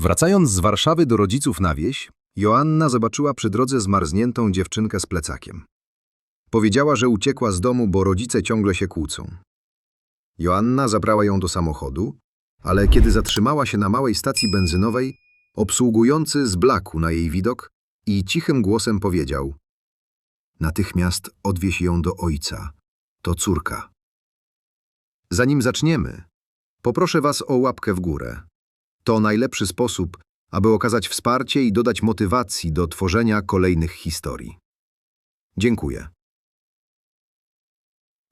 Wracając z Warszawy do rodziców na wieś, Joanna zobaczyła przy drodze zmarzniętą dziewczynkę z plecakiem. Powiedziała, że uciekła z domu, bo rodzice ciągle się kłócą. Joanna zabrała ją do samochodu, ale kiedy zatrzymała się na małej stacji benzynowej, obsługujący zblakł na jej widok i cichym głosem powiedział Natychmiast odwieź ją do ojca. To córka. Zanim zaczniemy, poproszę was o łapkę w górę. To najlepszy sposób, aby okazać wsparcie i dodać motywacji do tworzenia kolejnych historii. Dziękuję.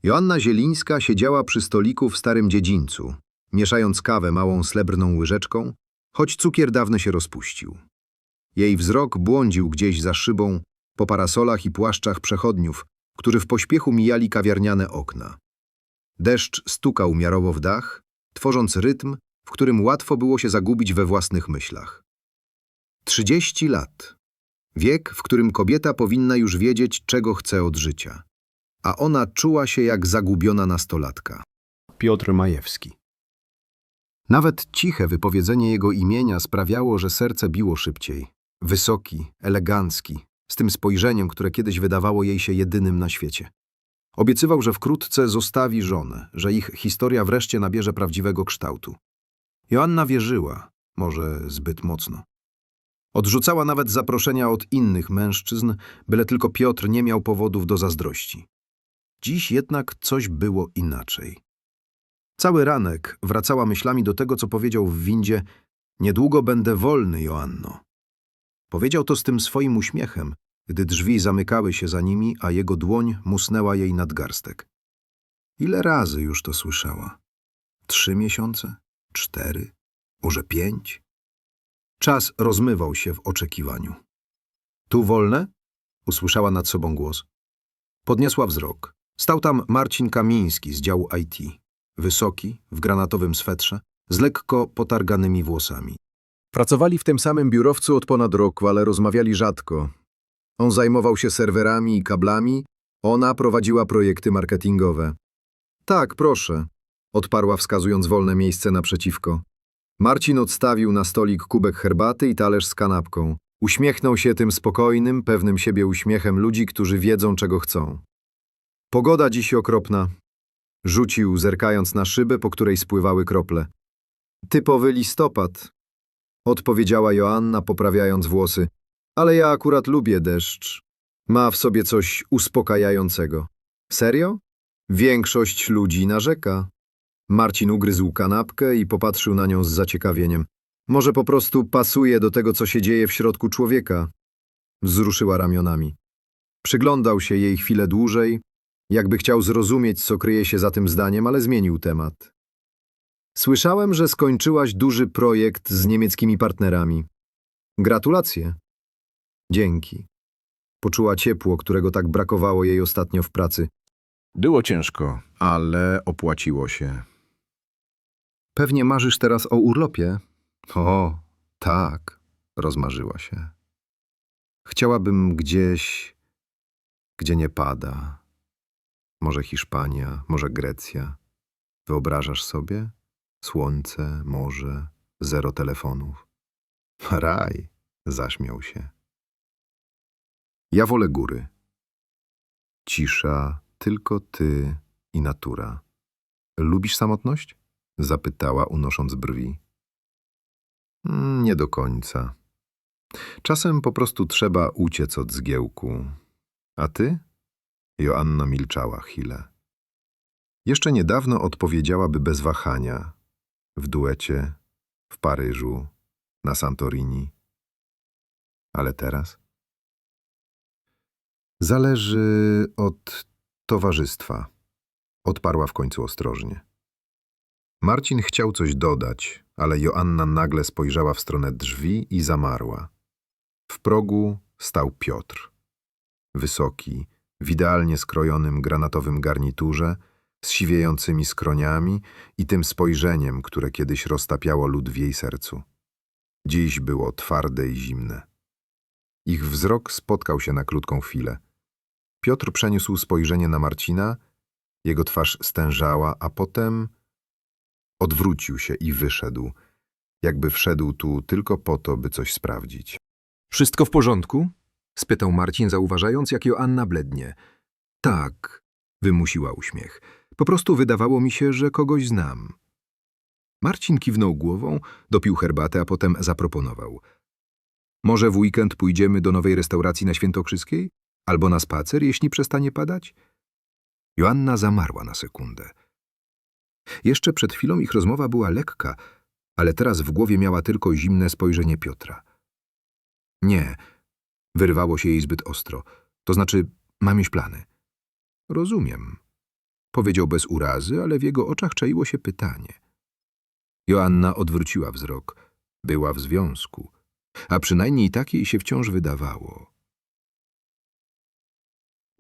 Joanna Zielińska siedziała przy stoliku w starym dziedzińcu, mieszając kawę małą srebrną łyżeczką, choć cukier dawno się rozpuścił. Jej wzrok błądził gdzieś za szybą po parasolach i płaszczach przechodniów, którzy w pośpiechu mijali kawiarniane okna. Deszcz stukał miarowo w dach, tworząc rytm, w którym łatwo było się zagubić we własnych myślach. Trzydzieści lat. Wiek, w którym kobieta powinna już wiedzieć, czego chce od życia. A ona czuła się jak zagubiona nastolatka. Piotr Majewski. Nawet ciche wypowiedzenie jego imienia sprawiało, że serce biło szybciej. Wysoki, elegancki, z tym spojrzeniem, które kiedyś wydawało jej się jedynym na świecie. Obiecywał, że wkrótce zostawi żonę, że ich historia wreszcie nabierze prawdziwego kształtu. Joanna wierzyła, może zbyt mocno. Odrzucała nawet zaproszenia od innych mężczyzn, byle tylko Piotr nie miał powodów do zazdrości. Dziś jednak coś było inaczej. Cały ranek wracała myślami do tego, co powiedział w windzie Niedługo będę wolny, Joanno. Powiedział to z tym swoim uśmiechem, gdy drzwi zamykały się za nimi, a jego dłoń musnęła jej nadgarstek. Ile razy już to słyszała? Trzy miesiące? Cztery? Może pięć? Czas rozmywał się w oczekiwaniu. Tu wolne? Usłyszała nad sobą głos. Podniosła wzrok. Stał tam Marcin Kamiński z działu IT. Wysoki, w granatowym swetrze, z lekko potarganymi włosami. Pracowali w tym samym biurowcu od ponad roku, ale rozmawiali rzadko. On zajmował się serwerami i kablami, ona prowadziła projekty marketingowe. Tak, proszę, odparła wskazując wolne miejsce naprzeciwko. Marcin odstawił na stolik kubek herbaty i talerz z kanapką. Uśmiechnął się tym spokojnym, pewnym siebie uśmiechem ludzi, którzy wiedzą, czego chcą. Pogoda dziś okropna. Rzucił, zerkając na szybę, po której spływały krople. Typowy listopad, odpowiedziała Joanna, poprawiając włosy. Ale ja akurat lubię deszcz. Ma w sobie coś uspokajającego. Serio? Większość ludzi narzeka. Marcin ugryzł kanapkę i popatrzył na nią z zaciekawieniem. Może po prostu pasuje do tego, co się dzieje w środku człowieka. Wzruszyła ramionami. Przyglądał się jej chwilę dłużej, jakby chciał zrozumieć, co kryje się za tym zdaniem, ale zmienił temat. Słyszałem, że skończyłaś duży projekt z niemieckimi partnerami. Gratulacje. Dzięki. Poczuła ciepło, którego tak brakowało jej ostatnio w pracy. Było ciężko, ale opłaciło się. Pewnie marzysz teraz o urlopie? O, tak, rozmarzyła się. Chciałabym gdzieś, gdzie nie pada. Może Hiszpania, może Grecja. Wyobrażasz sobie? Słońce, morze, zero telefonów. Raj, zaśmiał się. Ja wolę góry. Cisza, tylko ty i natura. Lubisz samotność? Zapytała, unosząc brwi. "Mm, Nie do końca. Czasem po prostu trzeba uciec od zgiełku. A ty? Joanna milczała chwilę. Jeszcze niedawno odpowiedziałaby bez wahania. W duecie, w Paryżu, na Santorini. Ale teraz? Zależy od towarzystwa. Odparła w końcu ostrożnie. Marcin chciał coś dodać, ale Joanna nagle spojrzała w stronę drzwi i zamarła. W progu stał Piotr. Wysoki, w idealnie skrojonym granatowym garniturze, z siwiejącymi skroniami i tym spojrzeniem, które kiedyś roztapiało lód w jej sercu. Dziś było twarde i zimne. Ich wzrok spotkał się na krótką chwilę. Piotr przeniósł spojrzenie na Marcina, jego twarz stężała, a potem odwrócił się i wyszedł, jakby wszedł tu tylko po to, by coś sprawdzić. Wszystko w porządku? spytał Marcin, zauważając, jak Joanna blednie. Tak, wymusiła uśmiech. Po prostu wydawało mi się, że kogoś znam. Marcin kiwnął głową, dopił herbatę, a potem zaproponował. Może w weekend pójdziemy do nowej restauracji na Świętokrzyskiej? Albo na spacer, jeśli przestanie padać? Joanna zamarła na sekundę. Jeszcze przed chwilą ich rozmowa była lekka, ale teraz w głowie miała tylko zimne spojrzenie Piotra. Nie, wyrwało się jej zbyt ostro. To znaczy, mam już plany. Rozumiem. Powiedział bez urazy, ale w jego oczach czaiło się pytanie. Joanna odwróciła wzrok. Była w związku. A przynajmniej tak jej się wciąż wydawało.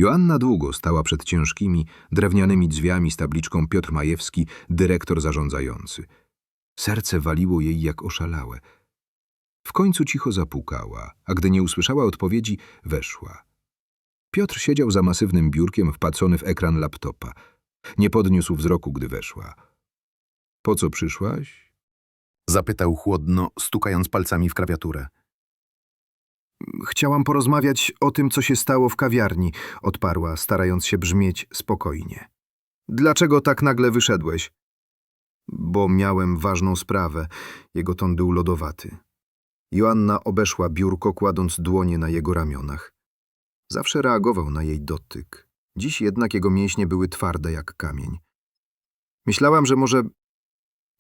Joanna długo stała przed ciężkimi, drewnianymi drzwiami z tabliczką Piotr Majewski, dyrektor zarządzający. Serce waliło jej jak oszalałe. W końcu cicho zapukała, a gdy nie usłyszała odpowiedzi, weszła. Piotr siedział za masywnym biurkiem wpatrzony w ekran laptopa. Nie podniósł wzroku, gdy weszła. Po co przyszłaś? Zapytał chłodno, stukając palcami w klawiaturę. Chciałam porozmawiać o tym, co się stało w kawiarni, odparła, starając się brzmieć spokojnie. Dlaczego tak nagle wyszedłeś? Bo miałem ważną sprawę. Jego ton był lodowaty. Joanna obeszła biurko, kładąc dłonie na jego ramionach. Zawsze reagował na jej dotyk. Dziś jednak jego mięśnie były twarde jak kamień. Myślałam, że może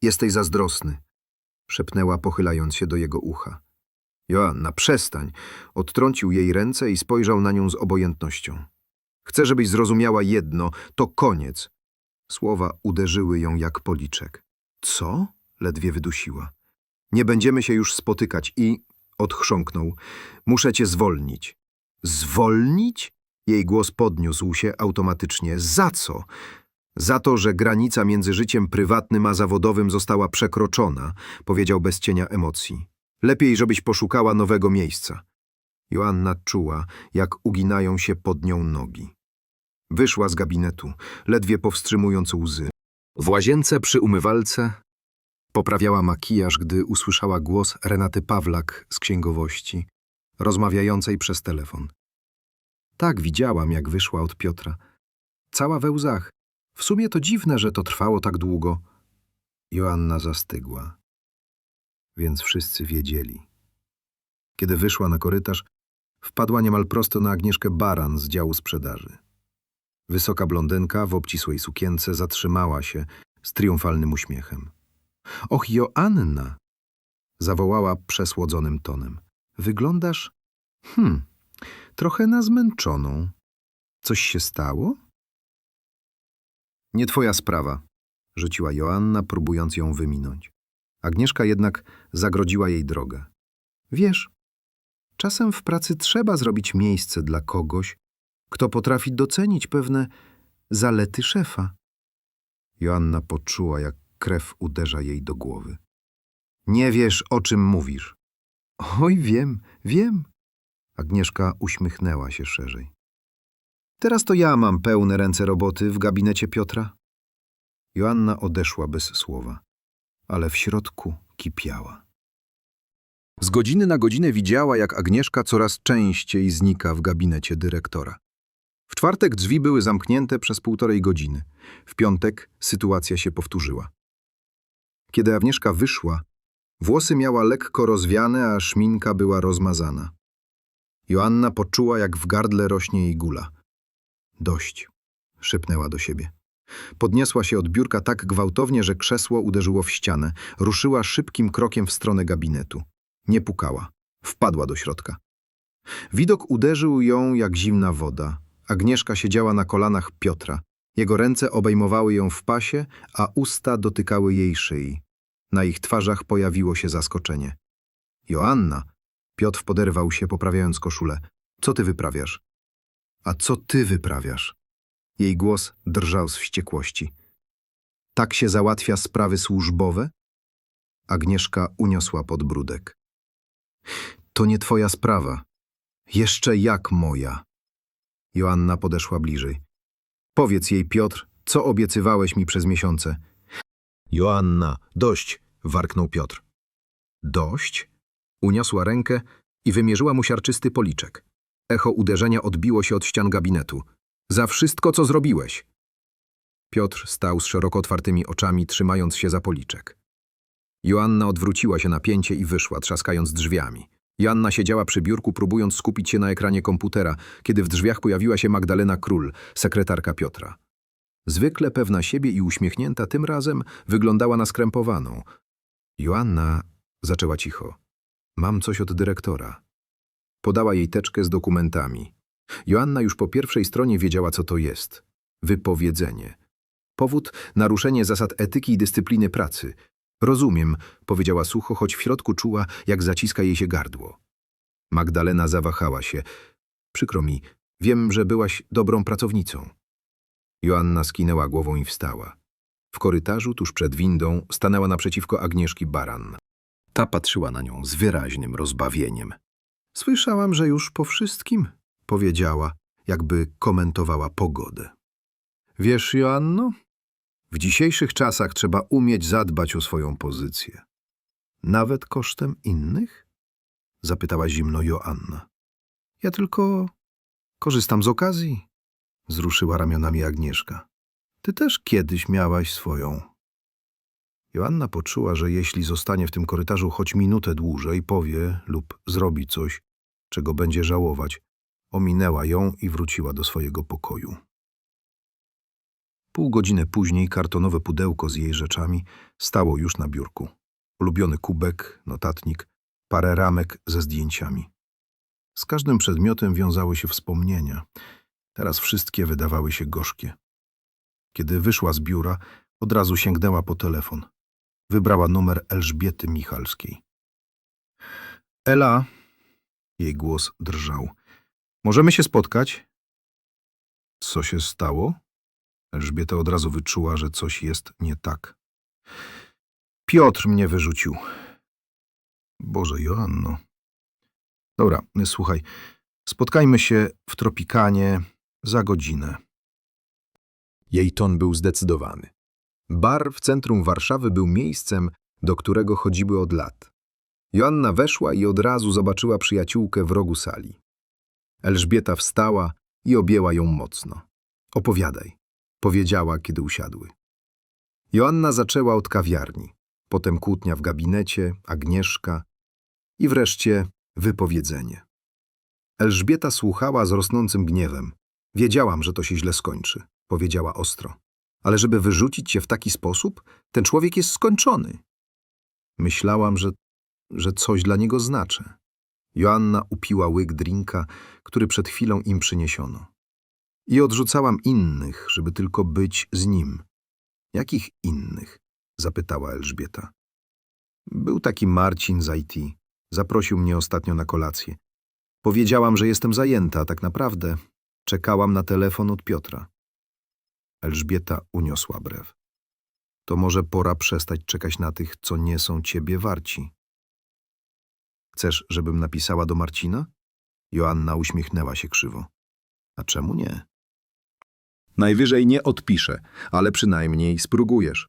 jesteś zazdrosny, szepnęła, pochylając się do jego ucha. Joanna, przestań! Odtrącił jej ręce i spojrzał na nią z obojętnością. Chcę, żebyś zrozumiała jedno, to koniec. Słowa uderzyły ją jak policzek. Co? Ledwie wydusiła. Nie będziemy się już spotykać i... Odchrząknął. Muszę cię zwolnić. Zwolnić? Jej głos podniósł się automatycznie. Za co? Za to, że granica między życiem prywatnym a zawodowym została przekroczona, powiedział bez cienia emocji. Lepiej, żebyś poszukała nowego miejsca. Joanna czuła, jak uginają się pod nią nogi. Wyszła z gabinetu, ledwie powstrzymując łzy. W łazience przy umywalce poprawiała makijaż, gdy usłyszała głos Renaty Pawlak z księgowości, rozmawiającej przez telefon. Tak widziałam, jak wyszła od Piotra. Cała we łzach. W sumie to dziwne, że to trwało tak długo. Joanna zastygła. Więc wszyscy wiedzieli. Kiedy wyszła na korytarz, wpadła niemal prosto na Agnieszkę Baran z działu sprzedaży. Wysoka blondynka w obcisłej sukience zatrzymała się z triumfalnym uśmiechem. Och, Joanna! zawołała przesłodzonym tonem. Wyglądasz, hmm, trochę na zmęczoną. Coś się stało? Nie twoja sprawa, rzuciła Joanna, próbując ją wyminąć. Agnieszka jednak zagrodziła jej drogę. Wiesz, czasem w pracy trzeba zrobić miejsce dla kogoś, kto potrafi docenić pewne zalety szefa. Joanna poczuła, jak krew uderza jej do głowy. Nie wiesz, o czym mówisz. Oj, wiem, wiem. Agnieszka uśmiechnęła się szerzej. Teraz to ja mam pełne ręce roboty w gabinecie Piotra. Joanna odeszła bez słowa, ale w środku kipiała. Z godziny na godzinę widziała, jak Agnieszka coraz częściej znika w gabinecie dyrektora. W czwartek drzwi były zamknięte przez półtorej godziny. W piątek sytuacja się powtórzyła. Kiedy Agnieszka wyszła, włosy miała lekko rozwiane, a szminka była rozmazana. Joanna poczuła, jak w gardle rośnie jej gula. Dość, szepnęła do siebie. Podniosła się od biurka tak gwałtownie, że krzesło uderzyło w ścianę. Ruszyła szybkim krokiem w stronę gabinetu. Nie pukała. Wpadła do środka. Widok uderzył ją jak zimna woda. Agnieszka siedziała na kolanach Piotra. Jego ręce obejmowały ją w pasie, a usta dotykały jej szyi. Na ich twarzach pojawiło się zaskoczenie. Joanna! Piotr poderwał się, poprawiając koszulę. Co ty wyprawiasz? A co ty wyprawiasz? Jej głos drżał z wściekłości. Tak się załatwia sprawy służbowe? Agnieszka uniosła podbródek. To nie twoja sprawa. Jeszcze jak moja. Joanna podeszła bliżej. Powiedz jej, Piotr, co obiecywałeś mi przez miesiące. Joanna, dość, warknął Piotr. Dość. Uniosła rękę i wymierzyła mu siarczysty policzek. Echo uderzenia odbiło się od ścian gabinetu. Za wszystko, co zrobiłeś! Piotr stał z szeroko otwartymi oczami, trzymając się za policzek. Joanna odwróciła się na pięcie i wyszła, trzaskając drzwiami. Joanna siedziała przy biurku, próbując skupić się na ekranie komputera, kiedy w drzwiach pojawiła się Magdalena Król, sekretarka Piotra. Zwykle pewna siebie i uśmiechnięta tym razem wyglądała na skrępowaną. Joanna zaczęła cicho. Mam coś od dyrektora. Podała jej teczkę z dokumentami. Joanna już po pierwszej stronie wiedziała, co to jest. Wypowiedzenie. Powód naruszenie zasad etyki i dyscypliny pracy. Rozumiem, powiedziała sucho, choć w środku czuła, jak zaciska jej się gardło. Magdalena zawahała się. Przykro mi, wiem, że byłaś dobrą pracownicą. Joanna skinęła głową i wstała. W korytarzu, tuż przed windą, stanęła naprzeciwko Agnieszki Baran. Ta patrzyła na nią z wyraźnym rozbawieniem. Słyszałam, że już po wszystkim, powiedziała, jakby komentowała pogodę. Wiesz, Joanno, w dzisiejszych czasach trzeba umieć zadbać o swoją pozycję. Nawet kosztem innych? Zapytała zimno Joanna. Ja tylko korzystam z okazji, wzruszyła ramionami Agnieszka. Ty też kiedyś miałaś swoją. Joanna poczuła, że jeśli zostanie w tym korytarzu choć minutę dłużej, powie lub zrobi coś, czego będzie żałować, ominęła ją i wróciła do swojego pokoju. Pół godziny później kartonowe pudełko z jej rzeczami stało już na biurku. Ulubiony kubek, notatnik, parę ramek ze zdjęciami. Z każdym przedmiotem wiązały się wspomnienia. Teraz wszystkie wydawały się gorzkie. Kiedy wyszła z biura, od razu sięgnęła po telefon. Wybrała numer Elżbiety Michalskiej. Ela, jej głos drżał. Możemy się spotkać? Co się stało? Elżbieta od razu wyczuła, że coś jest nie tak. Piotr mnie wyrzucił. Boże, Joanno. Dobra, słuchaj. Spotkajmy się w Tropikanie za godzinę. Jej ton był zdecydowany. Bar w centrum Warszawy był miejscem, do którego chodziły od lat. Joanna weszła i od razu zobaczyła przyjaciółkę w rogu sali. Elżbieta wstała i objęła ją mocno. Opowiadaj, powiedziała, kiedy usiadły. Joanna zaczęła od kawiarni, potem kłótnia w gabinecie, Agnieszka i wreszcie wypowiedzenie. Elżbieta słuchała z rosnącym gniewem. Wiedziałam, że to się źle skończy, powiedziała ostro. Ale żeby wyrzucić cię w taki sposób, ten człowiek jest skończony. Myślałam, że, że coś dla niego znaczę. Joanna upiła łyk drinka, który przed chwilą im przyniesiono. I odrzucałam innych, żeby tylko być z nim. Jakich innych? zapytała Elżbieta. Był taki Marcin z IT. Zaprosił mnie ostatnio na kolację. Powiedziałam, że jestem zajęta, a tak naprawdę czekałam na telefon od Piotra. Elżbieta uniosła brew. To może pora przestać czekać na tych, co nie są ciebie warci. Chcesz, żebym napisała do Marcina? Joanna uśmiechnęła się krzywo. A czemu nie? Najwyżej nie odpiszę, ale przynajmniej spróbujesz.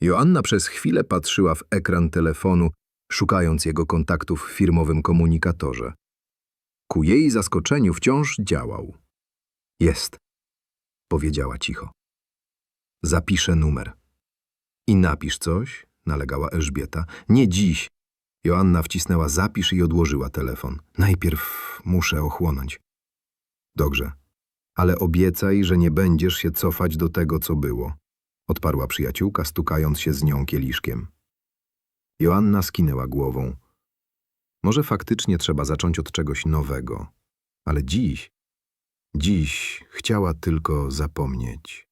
Joanna przez chwilę patrzyła w ekran telefonu, szukając jego kontaktów w firmowym komunikatorze. Ku jej zaskoczeniu wciąż działał. Jest, powiedziała cicho. Zapiszę numer. I napisz coś, nalegała Elżbieta. Nie dziś. Joanna wcisnęła zapisz i odłożyła telefon. Najpierw muszę ochłonąć. Dobrze, ale obiecaj, że nie będziesz się cofać do tego, co było. Odparła przyjaciółka, stukając się z nią kieliszkiem. Joanna skinęła głową. Może faktycznie trzeba zacząć od czegoś nowego, ale dziś, dziś chciała tylko zapomnieć.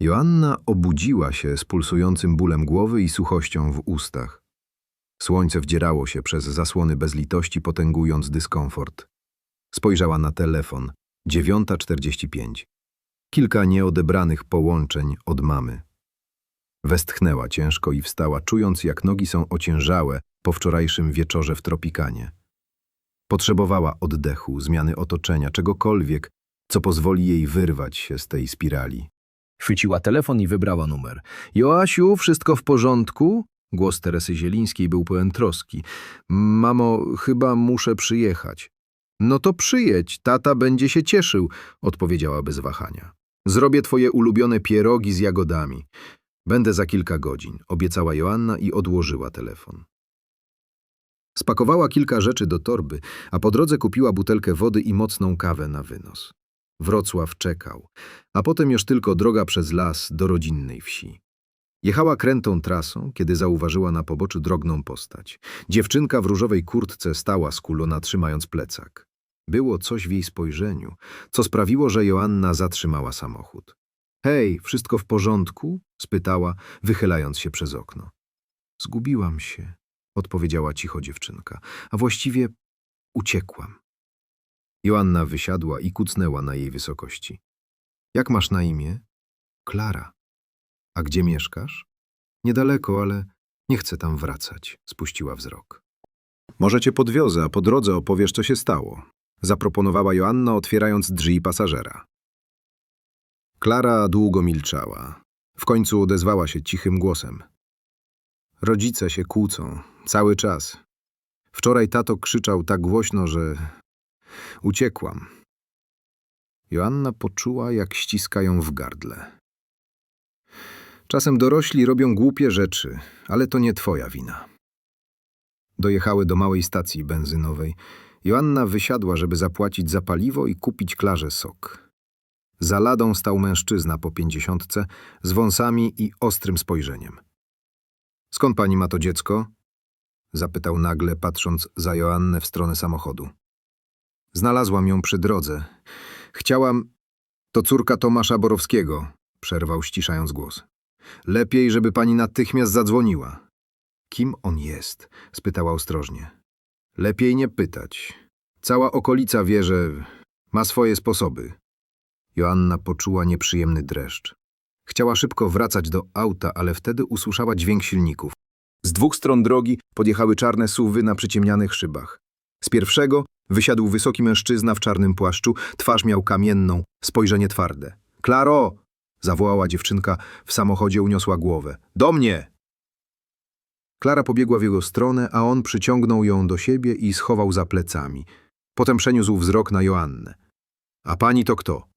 Joanna obudziła się z pulsującym bólem głowy i suchością w ustach. Słońce wdzierało się przez zasłony bezlitości, potęgując dyskomfort. Spojrzała na telefon. 9.45. Kilka nieodebranych połączeń od mamy. Westchnęła ciężko i wstała, czując, jak nogi są ociężałe po wczorajszym wieczorze w Tropikanie. Potrzebowała oddechu, zmiany otoczenia, czegokolwiek, co pozwoli jej wyrwać się z tej spirali. Chwyciła telefon i wybrała numer. Joasiu, wszystko w porządku? Głos Teresy Zielińskiej był pełen troski. Mamo, chyba muszę przyjechać. No to przyjedź, tata będzie się cieszył, odpowiedziała bez wahania. Zrobię twoje ulubione pierogi z jagodami. Będę za kilka godzin, obiecała Joanna i odłożyła telefon. Spakowała kilka rzeczy do torby, a po drodze kupiła butelkę wody i mocną kawę na wynos. Wrocław czekał, a potem już tylko droga przez las do rodzinnej wsi. Jechała krętą trasą, kiedy zauważyła na poboczu drobną postać. Dziewczynka w różowej kurtce stała skulona, trzymając plecak. Było coś w jej spojrzeniu, co sprawiło, że Joanna zatrzymała samochód. Hej, wszystko w porządku? spytała, wychylając się przez okno. Zgubiłam się, odpowiedziała cicho dziewczynka, a właściwie uciekłam. Joanna wysiadła i kucnęła na jej wysokości. Jak masz na imię? Klara. A gdzie mieszkasz? Niedaleko, ale nie chcę tam wracać, spuściła wzrok. Może cię podwiozę, a po drodze opowiesz, co się stało. Zaproponowała Joanna, otwierając drzwi pasażera. Klara długo milczała. W końcu odezwała się cichym głosem. Rodzice się kłócą. Cały czas. Wczoraj tato krzyczał tak głośno, że uciekłam. Joanna poczuła, jak ściska ją w gardle. Czasem dorośli robią głupie rzeczy, ale to nie twoja wina. Dojechały do małej stacji benzynowej. Joanna wysiadła, żeby zapłacić za paliwo i kupić Klarze sok. Za ladą stał mężczyzna po pięćdziesiątce z wąsami i ostrym spojrzeniem. Skąd pani ma to dziecko? Zapytał nagle, patrząc za Joannę w stronę samochodu. Znalazłam ją przy drodze. Chciałam... To córka Tomasza Borowskiego, przerwał ściszając głos. Lepiej, żeby pani natychmiast zadzwoniła. Kim on jest? spytała ostrożnie. Lepiej nie pytać. Cała okolica wie, że ma swoje sposoby. Joanna poczuła nieprzyjemny dreszcz. Chciała szybko wracać do auta, ale wtedy usłyszała dźwięk silników. Z dwóch stron drogi podjechały czarne suwy na przyciemnianych szybach. Z pierwszego wysiadł wysoki mężczyzna w czarnym płaszczu, twarz miał kamienną, spojrzenie twarde. Klaro! zawołała dziewczynka, w samochodzie uniosła głowę. Do mnie! Klara pobiegła w jego stronę, a on przyciągnął ją do siebie i schował za plecami. Potem przeniósł wzrok na Joannę. A pani to kto?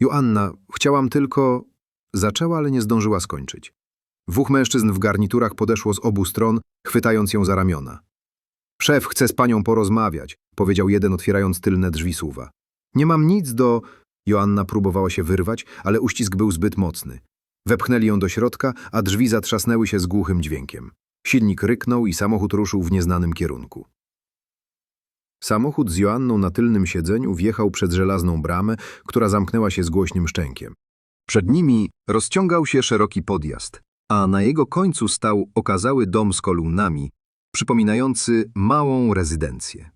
Joanna, chciałam tylko... Zaczęła, ale nie zdążyła skończyć. Dwóch mężczyzn w garniturach podeszło z obu stron, chwytając ją za ramiona. Szef chce z panią porozmawiać, powiedział jeden, otwierając tylne drzwi suwa. Nie mam nic do... Joanna próbowała się wyrwać, ale uścisk był zbyt mocny. Wepchnęli ją do środka, a drzwi zatrzasnęły się z głuchym dźwiękiem. Silnik ryknął i samochód ruszył w nieznanym kierunku. Samochód z Joanną na tylnym siedzeniu wjechał przed żelazną bramę, która zamknęła się z głośnym szczękiem. Przed nimi rozciągał się szeroki podjazd, a na jego końcu stał okazały dom z kolumnami, przypominający małą rezydencję.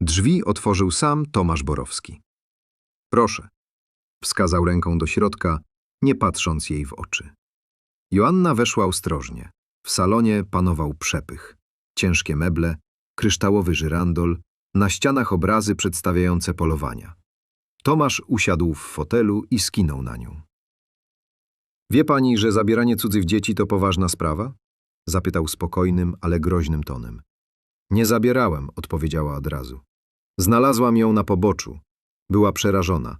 Drzwi otworzył sam Tomasz Borowski. Proszę, wskazał ręką do środka, nie patrząc jej w oczy. Joanna weszła ostrożnie. W salonie panował przepych. Ciężkie meble, kryształowy żyrandol, na ścianach obrazy przedstawiające polowania. Tomasz usiadł w fotelu i skinął na nią. Wie pani, że zabieranie cudzych dzieci to poważna sprawa? Zapytał spokojnym, ale groźnym tonem. Nie zabierałem, odpowiedziała od razu. Znalazłam ją na poboczu. Była przerażona.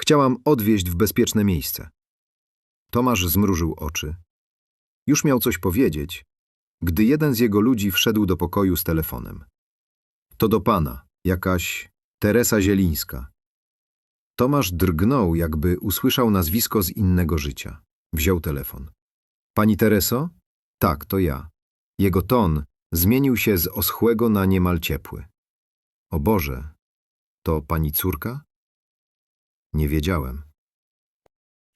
Chciałam odwieźć w bezpieczne miejsce. Tomasz zmrużył oczy. Już miał coś powiedzieć, gdy jeden z jego ludzi wszedł do pokoju z telefonem. To do pana, jakaś Teresa Zielińska. Tomasz drgnął, jakby usłyszał nazwisko z innego życia. Wziął telefon. Pani Tereso? Tak, to ja. Jego ton zmienił się z oschłego na niemal ciepły. O Boże, to pani córka? Nie wiedziałem.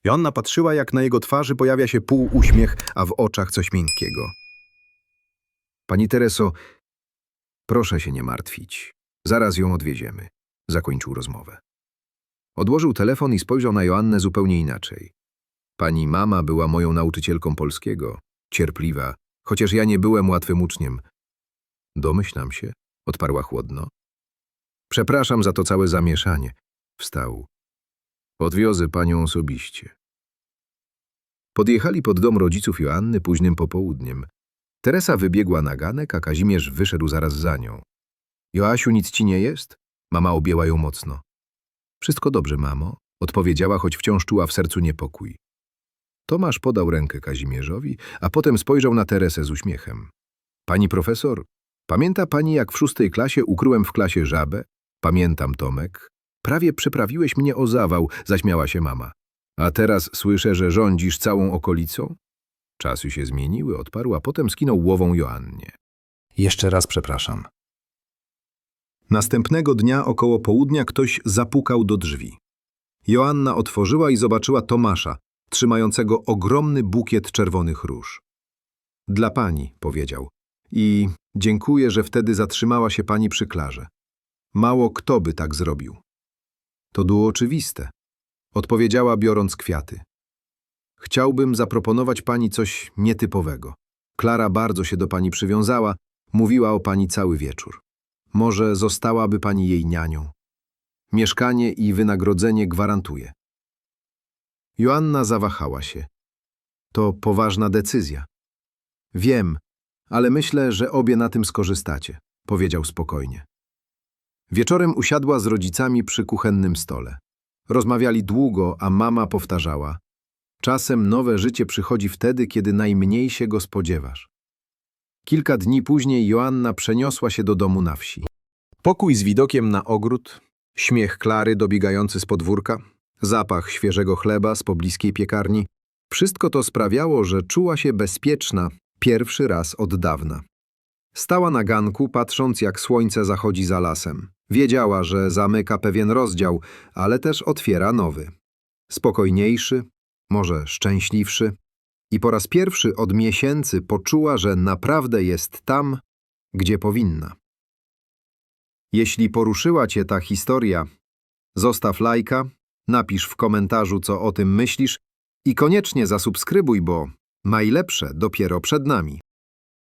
Joanna patrzyła, jak na jego twarzy pojawia się półuśmiech, a w oczach coś miękkiego. Pani Tereso, proszę się nie martwić. Zaraz ją odwieziemy. Zakończył rozmowę. Odłożył telefon i spojrzał na Joannę zupełnie inaczej. Pani mama była moją nauczycielką polskiego, cierpliwa, chociaż ja nie byłem łatwym uczniem. Domyślam się, odparła chłodno. Przepraszam za to całe zamieszanie. Wstał. Odwiozę panią osobiście. Podjechali pod dom rodziców Joanny późnym popołudniem. Teresa wybiegła na ganek, a Kazimierz wyszedł zaraz za nią. Joasiu, nic ci nie jest? Mama objęła ją mocno. Wszystko dobrze, mamo, odpowiedziała, choć wciąż czuła w sercu niepokój. Tomasz podał rękę Kazimierzowi, a potem spojrzał na Teresę z uśmiechem. Pani profesor, pamięta pani, jak w szóstej klasie ukryłem w klasie żabę? Pamiętam, Tomek. Prawie przyprawiłeś mnie o zawał, zaśmiała się mama. A teraz słyszę, że rządzisz całą okolicą? Czasy się zmieniły, odparł, a potem skinął głową Joannie. Jeszcze raz przepraszam. Następnego dnia około południa ktoś zapukał do drzwi. Joanna otworzyła i zobaczyła Tomasza, trzymającego ogromny bukiet czerwonych róż. Dla pani, powiedział. I dziękuję, że wtedy zatrzymała się pani przy klarze. Mało kto by tak zrobił. To było oczywiste, odpowiedziała biorąc kwiaty. Chciałbym zaproponować pani coś nietypowego. Klara bardzo się do pani przywiązała, mówiła o pani cały wieczór. Może zostałaby pani jej nianią. Mieszkanie i wynagrodzenie gwarantuję. Joanna zawahała się. To poważna decyzja. Wiem, ale myślę, że obie na tym skorzystacie, powiedział spokojnie. Wieczorem usiadła z rodzicami przy kuchennym stole. Rozmawiali długo, a mama powtarzała: Czasem nowe życie przychodzi wtedy, kiedy najmniej się go spodziewasz. Kilka dni później Joanna przeniosła się do domu na wsi. Pokój z widokiem na ogród, śmiech Klary dobiegający z podwórka, zapach świeżego chleba z pobliskiej piekarni. Wszystko to sprawiało, że czuła się bezpieczna pierwszy raz od dawna. Stała na ganku, patrząc jak słońce zachodzi za lasem. Wiedziała, że zamyka pewien rozdział, ale też otwiera nowy. Spokojniejszy, może szczęśliwszy. I po raz pierwszy od miesięcy poczuła, że naprawdę jest tam, gdzie powinna. Jeśli poruszyła Cię ta historia, zostaw lajka, napisz w komentarzu, co o tym myślisz i koniecznie zasubskrybuj, bo najlepsze dopiero przed nami.